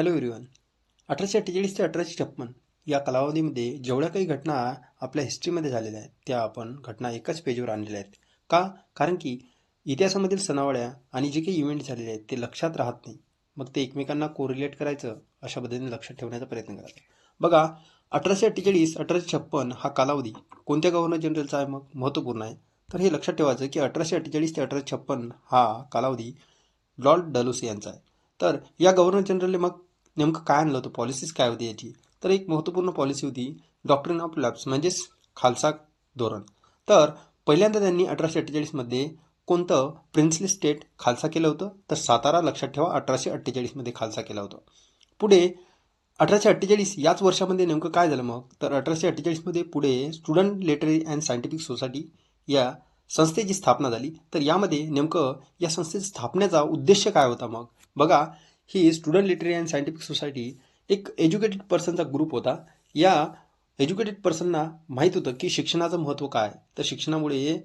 Hello everyone. अठराशे अठ्ठेचाळीस ते अठराशे छप्पन या कालावधीमध्ये जेवढ्या काही घटना आपल्या हिस्ट्रीमध्ये झालेल्या आहेत त्या आपण घटना एकाच पेजवर आणलेल्या आहेत. का? कारण की इतिहासामधील सणावळ्या आणि जे काही इव्हेंट झालेले आहेत ते लक्षात राहत नाही. मग ते एकमेकांना कोरिलेट करायचं अशा पद्धतीने लक्षात ठेवण्याचा प्रयत्न करतात. बघा अठराशे अठ्ठेचाळीस अठराशे छप्पन हा कालावधी कोणत्या गव्हर्नर जनरलचा आहे मग? महत्त्वपूर्ण आहे. तर हे लक्षात ठेवायचं की अठराशे अठ्ठेचाळीस ते अठराशे छप्पन हा कालावधी लॉर्ड डलुसी यांचा आहे. तर या गव्हर्नर जनरलने मग नेमकं काय आणलं होतं? पॉलिसीज काय होती याची? तर एक महत्त्वपूर्ण पॉलिसी होती डॉक्टरिन ऑफ लॅब्स म्हणजेच खालसा धोरण. तर पहिल्यांदा त्यांनी अठराशे अठ्ठेचाळीसमध्ये कोणतं प्रिन्सली स्टेट खालसा केलं होतं? तर सातारा लक्षात ठेवा अठराशे अठ्ठेचाळीसमध्ये खालसा केला होता. पुढे अठराशे अठ्ठेचाळीस याच वर्षामध्ये नेमकं काय झालं मग? तर अठराशे अठ्ठेचाळीसमध्ये पुढे student literary and scientific society या संस्थेची स्थापना झाली. तर यामध्ये नेमकं या संस्थेची स्थापनेचा उद्देश काय होता मग? बघा ही student literary and scientific society एक एज्युकेटेड पर्सनचा ग्रुप होता. या एज्युकेटेड पर्सनना माहीत होतं की शिक्षणाचं महत्त्व काय? तर शिक्षणामुळे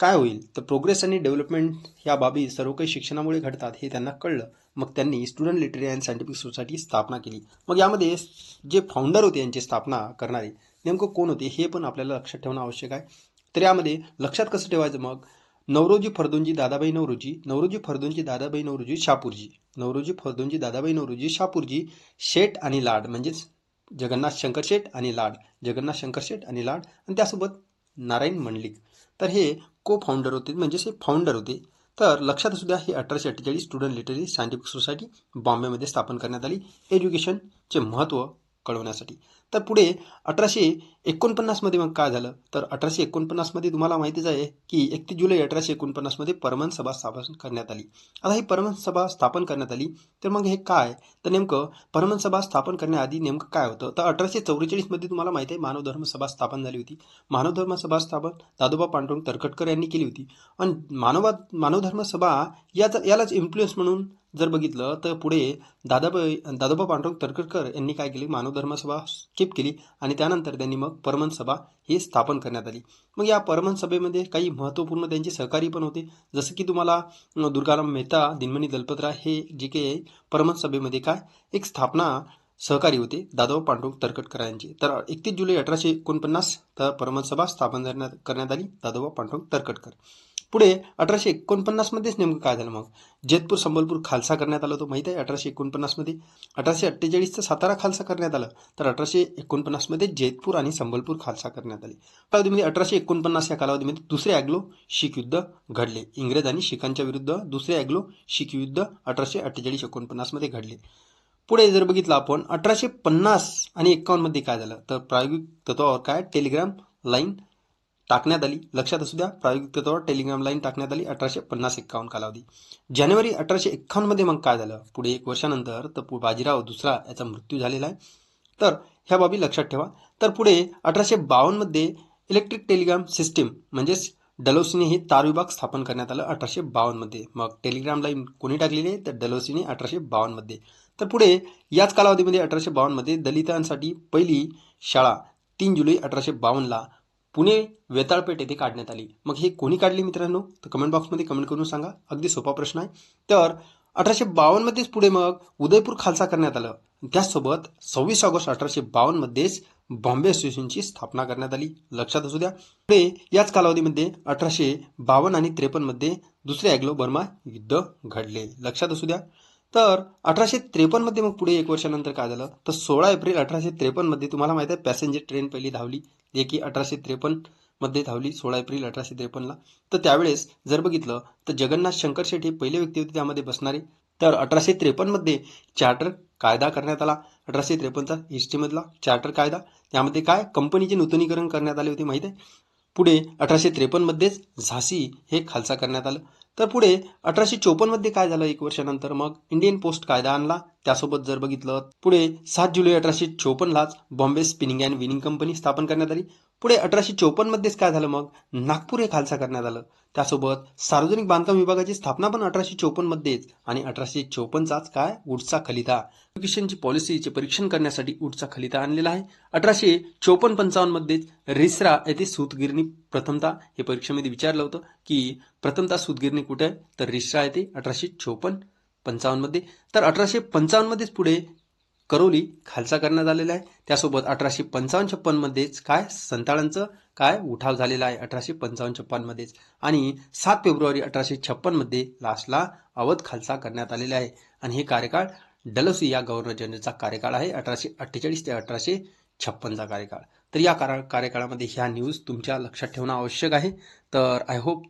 काय होईल? तर प्रोग्रेस आणि डेव्हलपमेंट या बाबी सर्व काही शिक्षणामुळे घडतात हे त्यांना कळलं. मग त्यांनी student literary and scientific society स्थापना केली. मग यामध्ये जे फाउंडर होते यांची स्थापना करणारे नेमकं कोण होते हे पण आपल्याला लक्षात ठेवणं आवश्यक आहे. तर यामध्ये लक्षात कसं ठेवायचं मग? नवरोजी फर्दुंजी दादाबाई नवरोजी नवरोजी फर्दुंजी दादाबाई नवरोजी शापूरजी नवरोजी फर्दुंजी दादाबाई नवरोजी शापूरजी शेठ आणि लाड म्हणजेच जगन्नाथ शंकर शेठ आणि लाड जगन्नाथ शंकर शेठ आणि लाड आणि त्यासोबत नारायण मंडलिक. तर हे को फाउंडर होते म्हणजेच हे फाउंडर होते. तर लक्षात असू द्या ही अठराशे अठ्ठेचाळीस स्टुडंट लिटररी सायंटिफिक सोसायटी बॉम्बेमध्ये स्थापन करण्यात आली. एज्युकेशनचे महत्त्व कळवण्यासाठी. तर पुढे अठराशे एकोणपन्नासमध्ये मग काय झालं? तर अठराशे एकोणपन्नासमध्ये तुम्हाला माहितीच आहे की एकतीस जुलै अठराशे एकोणपन्नासमध्ये परमन सभा स्थापन करण्यात आली. आता ही परमन सभा स्थापन करण्यात आली तर मग हे काय? तर नेमकं परमन सभा स्थापन करण्याआधी नेमकं काय होतं? तर अठराशे चौवेचाळीसमध्ये तुम्हाला माहिती आहे मानव धर्म सभा स्थापन झाली होती. मानव धर्म सभा स्थापन दादोबा पांडुरंग तरखटकर यांनी केली होती. आणि मानवा मानव धर्म सभा याचा यालाच इन्फ्लुएन्स म्हणून जर बघितलं तर पुढे दादाबाई दादोबा पांडुरंग तर्खडकर यांनी काय केली? मानव धर्मसभा स्किप केली आणि त्यानंतर त्यांनी मग परमन सभा ही स्थापन करण्यात आली. मग या परमन सभेमध्ये काही महत्त्वपूर्ण त्यांचे सहकारी पण होते. जसं की तुम्हाला दुर्गाराम मेहता दिनमणी दलपतराय हे जे काही परमन सभेमध्ये काय? एक स्थापना सहकारी होते दादोबा पांडुरंग तरखटकर यांचे. तर एकतीस जुलै अठराशे एकोणपन्नास तर परमन सभा स्थापन करण्यात करण्यात आली दादोबा पांडुरंग तरखटकर पुढे अठराशे एकोणपन्नासमध्येच नेमकं काय झालं मग? जेतपूर संबलपूर खालसा करण्यात आलं तो माहीत आहे? अठराशे एकोणपन्नासमध्ये अठराशे अठ्ठेचाळीसचा सातारा खालसा करण्यात आलं. तर अठराशे एकोणपन्नासमध्ये जेतपूर आणि संबलपूर खालसा करण्यात आले. कालावधीमध्ये अठराशे एकोणपन्नास या कालावधीमध्ये दुसरे ॲग्लो शीख युद्ध घडले. इंग्रज आणि शिखांच्या विरुद्ध दुसरे ॲग्लो शीख युद्ध अठराशे अठ्ठेचाळीस एकोणपन्नासमध्ये घडले. पुढे जर बघितलं आपण अठराशे पन्नास आणि एक्कावन्नमध्ये काय झालं? तर प्रायोगिक तत्वावर काय? टेलिग्राम लाईन टाकण्यात आली. लक्षात असू द्या प्रायोगिक तत्वावर टेलिग्राम लाईन टाकण्यात आली अठराशे पन्नास एक्कावन्न कालावधी. जानेवारी अठराशे एक्कावन्नमध्ये मग काय झालं? पुढे एक वर्षानंतर तर बाजीराव दुसरा याचा मृत्यू झालेला आहे. तर ह्या बाबी लक्षात ठेवा. तर पुढे अठराशे बावन्नमध्ये इलेक्ट्रिक टेलिग्राम सिस्टीम म्हणजेच डलोसीने हे तार विभाग स्थापन करण्यात आलं अठराशे बावन्नमध्ये मग टेलिग्राम लाईन कोणी टाकलेली आहे? तर डलोसीने अठराशे बावन्नमध्ये तर पुढे याच कालावधीमध्ये अठराशे बावन्नमध्ये दलितांसाठी पहिली शाळा तीन जुलै अठराशे बावन्नला पुणे वेताळपेठ येथे काढण्यात आली. मग हे कोणी काढली मित्रांनो? तर कमेंट बॉक्समध्ये कमेंट करून सांगा. अगदी सोपा प्रश्न आहे. तर अठराशे बावन्नमध्येच पुढे मग उदयपूर खालसा करण्यात आलं. त्याचसोबत सव्वीस ऑगस्ट अठराशे बावन्नमध्येच बॉम्बे असोसिएशनची स्थापना करण्यात आली. लक्षात असू द्या. पुढे याच कालावधीमध्ये अठराशे बावन्न आणि त्रेपन्नमध्ये दुसरे अॅग्लो बर्मा युद्ध घडले. लक्षात असू द्या. तर अठराशे त्रेपन्नमध्ये मग पुढे एक वर्षानंतर काय झालं? तर सोळा एप्रिल अठराशे त्रेपन्नमध्ये तुम्हाला माहिती आहे पॅसेंजर ट्रेन पहिली धावली जे की अठराशे त्रेपन्नमध्ये धावली सोळा एप्रिल अठराशे त्रेपन्नला. तर त्यावेळेस जर बघितलं तर जगन्नाथ शंकर शेठ हे पहिले व्यक्ती होते त्यामध्ये बसणारे. तर अठराशे त्रेपन्नमध्ये चार्टर कायदा करण्यात आला. अठराशे त्रेपन्नचा हिस्ट्रीमधला चार्टर कायदा. त्यामध्ये काय? कंपनीचे नूतनीकरण करण्यात आले होते माहिती आहे? पुढे अठराशे त्रेपन्नमध्येच झाशी हे खालसा करण्यात आलं. तर पुढे अठराशे चोपन्नमध्ये काय झालं एक वर्षानंतर? मग इंडियन पोस्ट कायदा आणला. त्यासोबत जर बघितलं पुढे सात जुलै अठराशे चोपन्नलाच Bombay spinning and weaving company स्थापन करण्यात आली. पुढे अठराशे चोपन्नमध्येच काय झालं मग? नागपूर हे खालसा करण्यात आलं. त्यासोबत सार्वजनिक बांधकाम विभागाची स्थापना पण अठराशे चोपन्नमध्येच आणि अठराशे चोपन्नचाच काय? उडचा खलिता. एज्युकेशनची पॉलिसीचे परीक्षण करण्यासाठी उडचा खलिता आणलेला आहे. अठराशे चोपन्न पंचावन्नमध्येच रिसरा येथे सूतगिरणी प्रथमता हे परीक्षेमध्ये विचारलं होतं की प्रथमता सूतगिरणी कुठे? आहे तर रिसरा येथे अठराशे चोपन्न पंचावन्नमध्ये तर अठराशे पंचावन्नमध्येच पुढे करोली खालसा करण्यात आलेला आहे. त्यासोबत अठराशे पंचावन्न छप्पनमध्येच काय? संताळांचं काय? उठाव झालेला आहे अठराशे पंचावन्न छप्पनमध्येच आणि सात फेब्रुवारी अठराशे छप्पनमध्ये लास्टला अवध खालसा करण्यात आलेला आहे. आणि हे कार्यकाळ डलसी या गव्हर्नर जनरलचा कार्यकाळ आहे. अठराशे अठ्ठेचाळीस ते अठराशे छप्पनचा कार्यकाळ. तर या कारा कार्यकाळामध्ये ह्या न्यूज तुमच्या लक्षात ठेवणं आवश्यक आहे. तर आय होप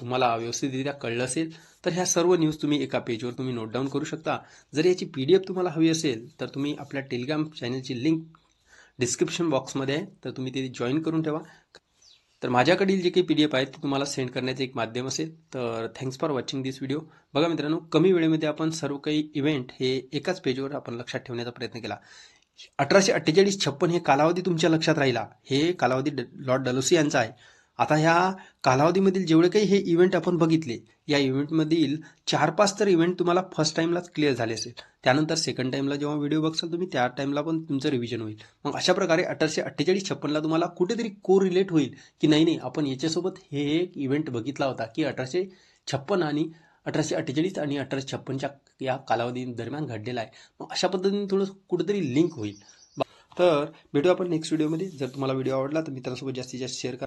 तुम्हाला व्यवस्थितरित्या कळलं असेल तर ह्या सर्व न्यूज तुम्ही एका पेजवर तुम्ही नोट डाऊन करू शकता. जर याची पी डी एफ तुम्हाला हवी असेल तर तुम्ही आपल्या टेलिग्राम चॅनलची लिंक डिस्क्रिप्शन बॉक्समध्ये आहे तर तुम्ही ते जॉईन करून ठेवा. तर माझ्याकडील जे काही पी डी एफ आहेत ते तुम्हाला सेंड करण्याचं एक माध्यम असेल तर thanks for watching this video बघा मित्रांनो कमी वेळेमध्ये आपण सर्व काही इव्हेंट हे एकाच पेजवर आपण लक्षात ठेवण्याचा प्रयत्न केला. अठराशे अठ्ठेचाळीस छप्पन हे कालावधी तुमच्या लक्षात राहिला. हे कालावधी ड- लॉर्ड डलोसी यांचा आहे. आता ह्या कालावधीमधील जेवढे काही हे इव्हेंट आपण बघितले या इव्हेंटमधील चार पाच तर इव्हेंट तुम्हाला फर्स्ट टाईमलाच क्लिअर झाले असेल. त्यानंतर सेकंड टाईमला जेव्हा व्हिडिओ बघसाल तुम्ही त्या टाईमला पण तुमचं रिव्हिजन होईल. मग अशा प्रकारे अठराशे अठ्ठेचाळीस छप्पनला तुम्हाला कुठेतरी को रिलेट होईल की नाही नाही आपण याच्यासोबत हे एक इव्हेंट बघितला होता की अठराशे छप्पन आणि अठराशे अठ्ठेचाळीस आणि अठराशे छप्पनच्या या कालावधी दरम्यान घडलेला आहे. मग अशा पद्धतीने थोडं कुठेतरी लिंक होईल. तर भेटू आपण नेक्स्ट व्हिडिओमध्ये जर तुम्हाला व्हिडिओ आवडला तर मित्रांसोबत जास्तीत जास्त शेअर करा.